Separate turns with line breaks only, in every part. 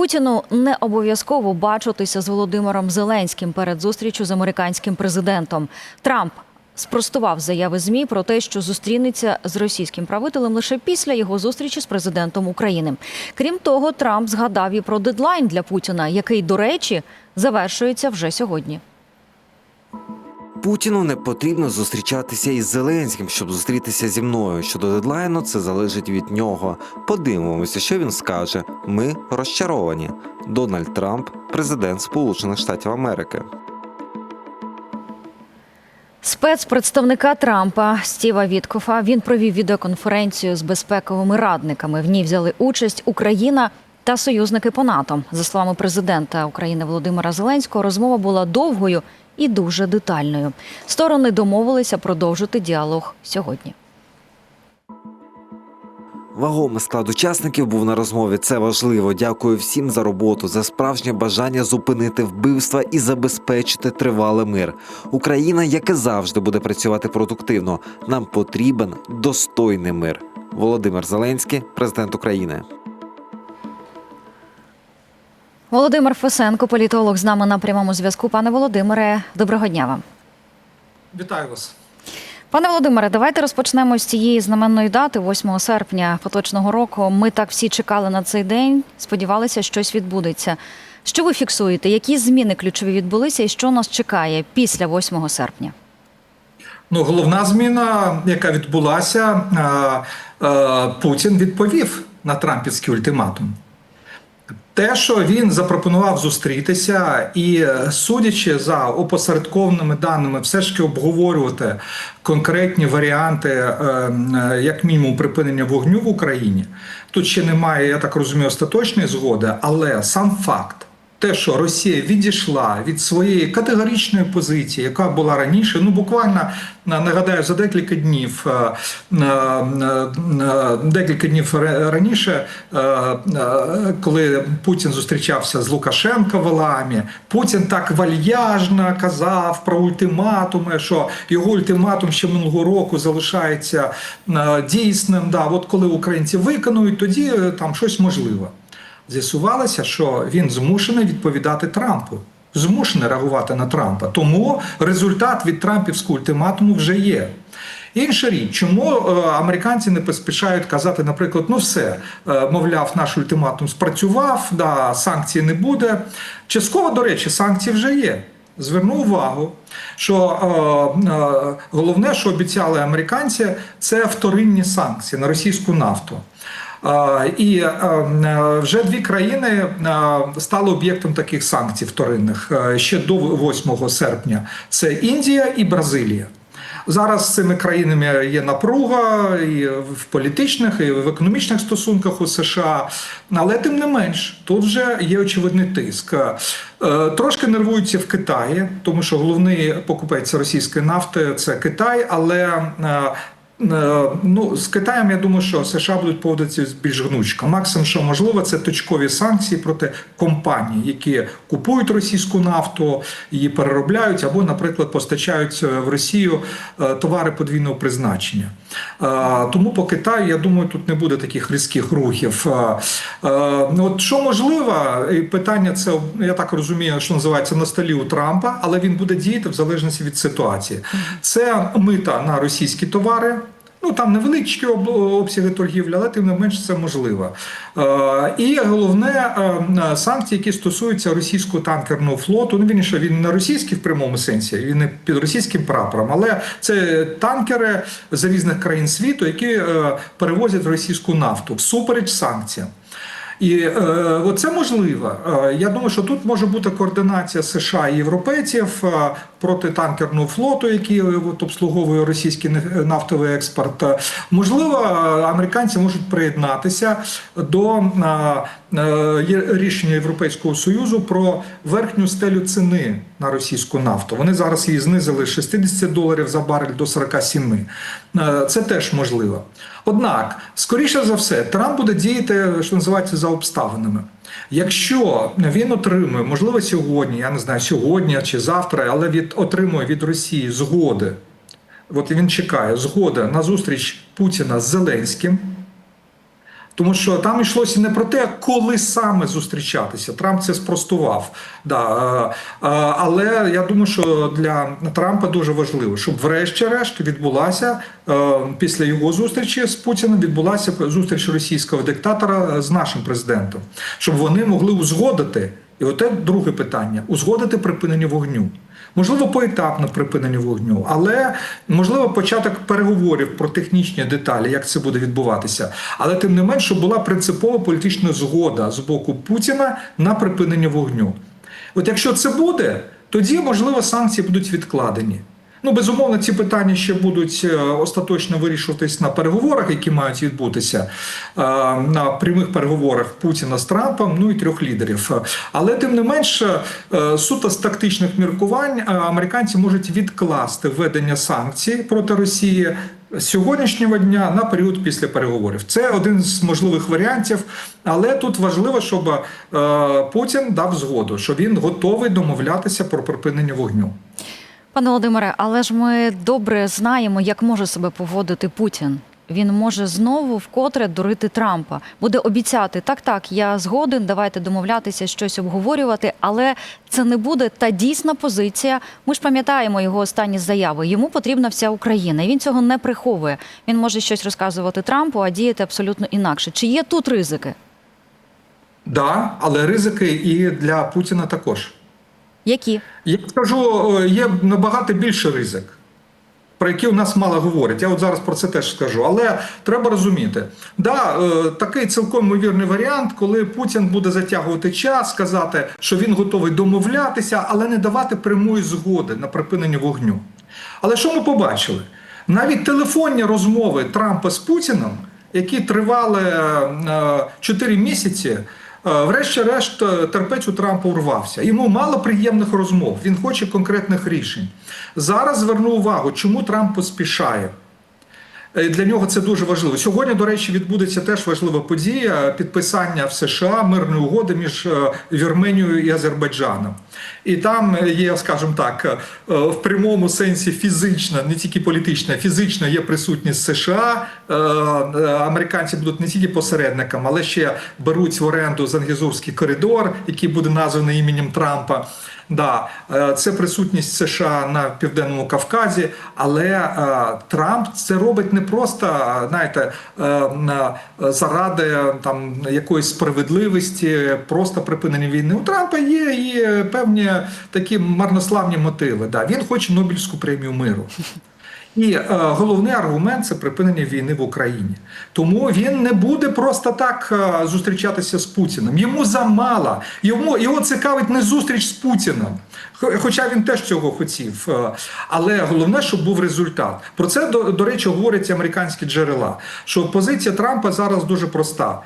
Путіну не обов'язково бачитися з Володимиром Зеленським перед зустрічю з американським президентом. Трамп спростував заяви змі про те, що зустрінеться з російським правителем лише після його зустрічі з президентом України. Крім того, Трамп згадав і про дедлайн для Путіна, який, до речі, завершується вже сьогодні.
Путіну не потрібно зустрічатися із Зеленським, щоб зустрітися зі мною. Щодо дедлайну, це залежить від нього. Подивимося, що він скаже. Ми розчаровані. Дональд Трамп, президент Сполучених Штатів Америки.
Спецпредставника Трампа Стіва Віткофа він провів відеоконференцію з безпековими радниками. В ній взяли участь Україна та союзники по НАТО. За словами президента України Володимира Зеленського, розмова була довгою і дуже детальною. Сторони домовилися продовжити діалог сьогодні.
Вагомий склад учасників був на розмові. Це важливо. Дякую всім за роботу, за справжнє бажання зупинити вбивства і забезпечити тривалий мир. Україна, як і завжди, буде працювати продуктивно. Нам потрібен достойний мир. Володимир Зеленський, президент України.
Володимир Фесенко, політолог, з нами на прямому зв'язку. Пане Володимире, доброго дня вам.
Вітаю вас.
Пане Володимире, давайте розпочнемо з цієї знаменної дати, 8 серпня поточного року. Ми так всі чекали на цей день, сподівалися, щось відбудеться. Що ви фіксуєте? Які зміни ключові відбулися, і що нас чекає після 8 серпня?
Ну, головна зміна, яка відбулася, Путін відповів на Трампівський ультиматум. Те, що він запропонував зустрітися, і е, судячи за опосередкованими даними, все ж таки обговорювати конкретні варіанти, е, е, як мінімум, припинення вогню в Україні. Тут ще немає, я так розумію, остаточної згоди, але сам факт. Те, що Росія відійшла від своєї категоричної позиції, яка була раніше, ну буквально нагадаю, за декілька днів, е, е, е, декілька днів раніше, е, е, коли Путін зустрічався з Лукашенко в Аламі, Путін так вальяжно казав про ультиматуми, що його ультиматум ще минулого року залишається е, дійсним. Да, от коли українці виконують, тоді е, там щось можливо. З'ясувалося, що він змушений відповідати Трампу, змушений реагувати на Трампа. Тому результат від Трампівського ультиматуму вже є. Інша річ, чому е, американці не поспішають казати, наприклад, ну все, е, мовляв, наш ультиматум спрацював, да, санкцій не буде. Частково, до речі, санкції вже є. Зверну увагу, що е, е, головне, що обіцяли американці, це вторинні санкції на російську нафту. І е, е, вже дві країни е, стали об'єктом таких санкцій вторинних ще до 8 серпня: це Індія і Бразилія. Зараз з цими країнами є напруга і в політичних, і в економічних стосунках у США, але тим не менш, тут вже є очевидний тиск. Трошки нервуються в Китаї, тому що головний покупець російської нафти це Китай, але Ну, з Китаєм я думаю, що США будуть поводитися більш гнучко. Максимум, що можливо, це точкові санкції проти компаній, які купують російську нафту, її переробляють або, наприклад, постачають в Росію е, товари подвійного призначення. Тому по Китаю, я думаю, тут не буде таких різких рухів. Е, От що можливо, питання це я так розумію, що називається на столі у Трампа, але він буде діяти в залежності від ситуації. Це мита на російські товари. Ну там невеличкі обсяги торгівлі, але тим не менш це можливо. Е, і головне е, санкції, які стосуються російського танкерного флоту. Ну вірніше, він не російський в прямому сенсі, він не під російським прапором, але це танкери з різних країн світу, які е, перевозять російську нафту всупереч санкціям. І е, оце можливо. Е, я думаю, що тут може бути координація США і європейців е, проти танкерного флоту, який е, от, обслуговує російський нафтовий експорт. Можливо, американці можуть приєднатися до рішення Європейського союзу про верхню стелю ціни на російську нафту. Вони зараз її знизили з 60 доларів за барель до 47. Е, Це теж можливо. Однак, скоріше за все, Трамп буде діяти, що називається, за обставинами. Якщо він отримує, можливо, сьогодні, я не знаю, сьогодні чи завтра, але від отримує від Росії згоди. От він чекає згоди на зустріч Путіна з Зеленським. Тому що там йшлося не про те, коли саме зустрічатися. Трамп це спростував. Да, е, е, але я думаю, що для Трампа дуже важливо, щоб врешті-решт відбулася е, після його зустрічі з Путіним відбулася зустріч російського диктатора з нашим президентом, щоб вони могли узгодити. І оте друге питання: узгодити припинення вогню. Можливо, поетапне припинення вогню, але можливо початок переговорів про технічні деталі, як це буде відбуватися. Але тим не менше була принципова політична згода з боку Путіна на припинення вогню. От якщо це буде, тоді можливо санкції будуть відкладені. Ну, безумовно, ці питання ще будуть е, остаточно вирішуватись на переговорах, які мають відбутися е, на прямих переговорах Путіна з Трампом, ну і трьох лідерів. Але тим не менше, суто з тактичних міркувань е, американці можуть відкласти введення санкцій проти Росії. Сьогоднішнього дня на період після переговорів це один з можливих варіантів, але тут важливо, щоб е, Путін дав згоду, що він готовий домовлятися про припинення вогню.
Пане Володимире, але ж ми добре знаємо, як може себе поводити Путін. Він може знову вкотре дурити Трампа, буде обіцяти так, так, я згоден, давайте домовлятися, щось обговорювати, але це не буде та дійсна позиція. Ми ж пам'ятаємо його останні заяви. Йому потрібна вся Україна, він цього не приховує. Він може щось розказувати Трампу, а діяти абсолютно інакше. Чи є тут ризики?
Да, але ризики і для Путіна також.
Які?
Я скажу, е, є набагато більше ризик, про які у нас мало говорять. Я от зараз про це теж скажу. Але треба розуміти, да, е, такий цілком ймовірний варіант, коли Путін буде затягувати час, сказати, що він готовий домовлятися, але не давати прямої згоди на припинення вогню. Але що ми побачили? Навіть телефонні розмови Трампа з Путіним, які тривали 4 місяці. Е, Врешті-решт, е, терпець у Трампа урвався. Йому мало приємних розмов. Він хоче конкретних рішень. Зараз зверну увагу, чому Трамп поспішає. Е, Для нього це дуже важливо. Сьогодні, до речі, відбудеться теж важлива подія підписання в США мирної угоди між Вірменією і Азербайджаном. І там є, скажімо так, е, в прямому сенсі фізична, не тільки політична, фізична є присутність США. Е, е, Американці будуть не тільки посередниками, але ще беруть в оренду Зангізурський коридор, який буде названий іменем Трампа. Да, е, це присутність США на південному Кавказі, але е, Трамп це робить не просто е, знаєте, е, заради там якоїсь справедливості, просто припинення війни. У Трампа є і певні такі марнославні мотиви. Да, він хоче Нобелівську премію миру. І е, головний аргумент це припинення війни в Україні. Тому він не буде просто так е, зустрічатися з Путіним. Йому замало. Йому його цікавить не зустріч з Путіним. Хоча він теж цього хотів. Е, Але головне, щоб був результат. Про це до, до речі говорять американські джерела. Що позиція Трампа зараз дуже проста.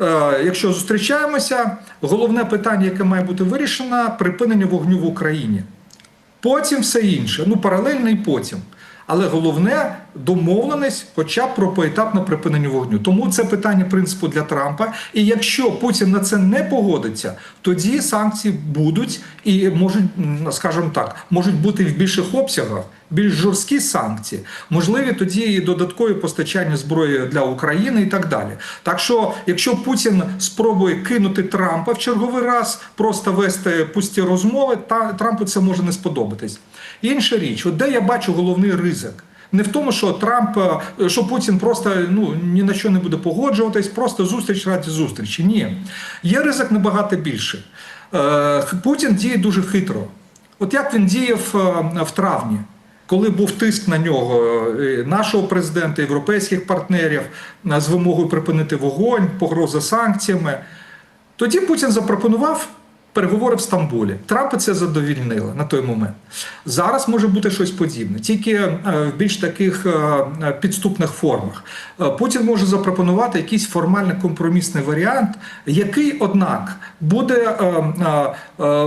Е, Якщо зустрічаємося, головне питання, яке має бути вирішено, припинення вогню в Україні. Потім все інше. Ну, паралельно і потім. Але головне домовленість, хоча б про поетапне припинення вогню. Тому це питання принципу для Трампа. І якщо Путін на це не погодиться, тоді санкції будуть і можуть, скажімо так, можуть бути в більших обсягах, більш жорсткі санкції, можливі тоді і додаткові постачання зброї для України і так далі. Так що, якщо Путін спробує кинути Трампа в черговий раз, просто вести пусті розмови, та Трампу це може не сподобатись. Інша річ, от де я бачу головний ризик. Не в тому, що Трамп, е, що Путін просто ну ні на що не буде погоджуватись, просто зустріч раді зустрічі. Ні, є ризик набагато більше. Е, Путін діє дуже хитро. От як він діяв е, в травні, коли був тиск на нього нашого президента, європейських партнерів з вимогою припинити вогонь, погроза санкціями, тоді Путін запропонував. Переговори в Стамбулі. Трампа це задовільнило на той момент. Зараз може бути щось подібне, тільки е, в більш таких е, підступних формах. Е, Путін може запропонувати якийсь формальний компромісний варіант, який, однак, буде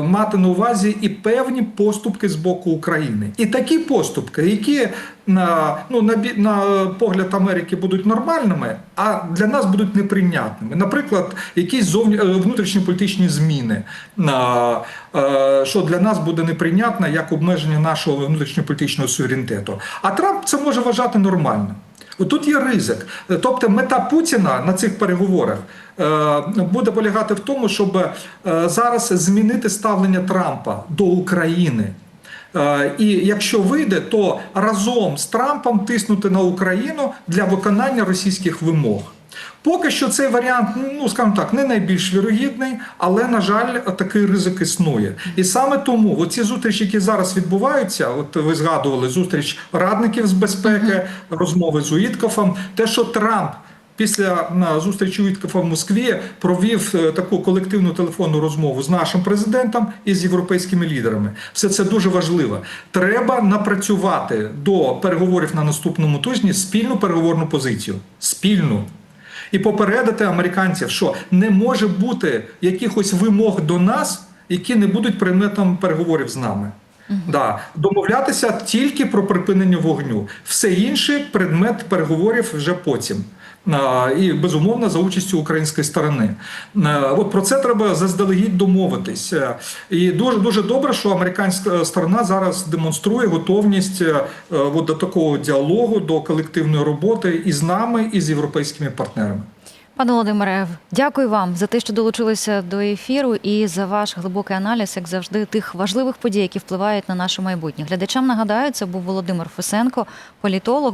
мати на увазі і певні поступки з боку України. І такі поступки, які на, ну, на, на погляд Америки будуть нормальними, а для нас будуть неприйнятними. Наприклад, якісь зовні е, внутрішньополітичні зміни, на, е, що для нас буде неприйнятно як обмеження нашого внутрішньополітичного суверенітету. А Трамп це може вважати нормальним. Отут є ризик. Тобто мета Путіна на цих переговорах е, буде полягати в тому, щоб е, зараз змінити ставлення Трампа до України. Е, І якщо вийде, то разом з Трампом тиснути на Україну для виконання російських вимог. Поки що цей варіант, ну скажімо так, не найбільш вірогідний, але на жаль, такий ризик існує. І саме тому оці зустрічі, які зараз відбуваються, от ви згадували зустріч радників з безпеки, розмови з Уіткофом, те, що Трамп. Після зустрічі Уіткофа в Москві провів е, таку колективну телефонну розмову з нашим президентом і з європейськими лідерами. Все це дуже важливо. Треба напрацювати до переговорів на наступному тижні спільну переговорну позицію. Спільну. І попередити американців, що не може бути якихось вимог до нас, які не будуть предметом переговорів з нами. Да, домовлятися тільки про припинення вогню. Все інше предмет переговорів вже потім. І безумовно за участю української сторони. От про це треба заздалегідь домовитись. Е, І дуже дуже добре, що американська сторона зараз демонструє готовність е, от до такого діалогу, до колективної роботи і з нами, і з європейськими партнерами.
Пане Володимире, дякую вам за те, що долучилися до ефіру, і за ваш глибокий аналіз, як завжди, тих важливих подій, які впливають на наше майбутнє. Глядачам нагадаю, це був Володимир Фесенко, політолог.